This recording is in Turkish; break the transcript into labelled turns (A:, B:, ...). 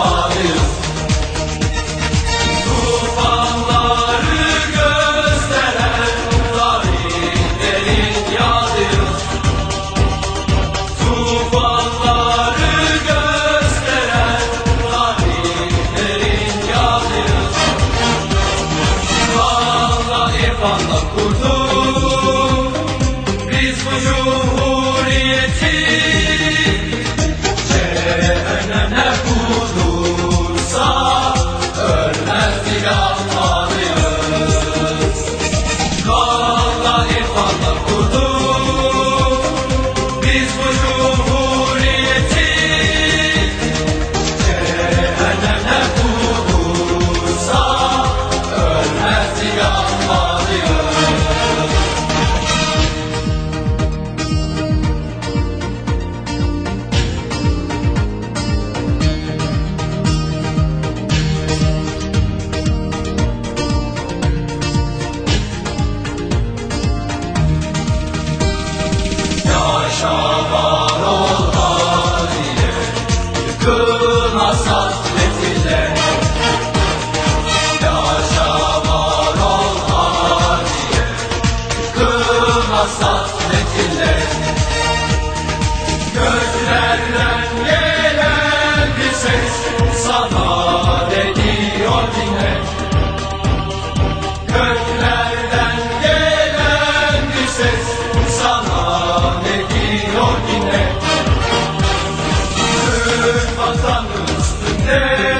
A: Arif Tufanları gösteren tarihlerin yadırız Tufanları gösteren tarihlerin yadırız Biz bu cumhuriyeti Cehennemle kurduk. şaban olmaz ile Yıkın hasat nefile Ya şaban olmaz ile Yıkın hasat Yeah.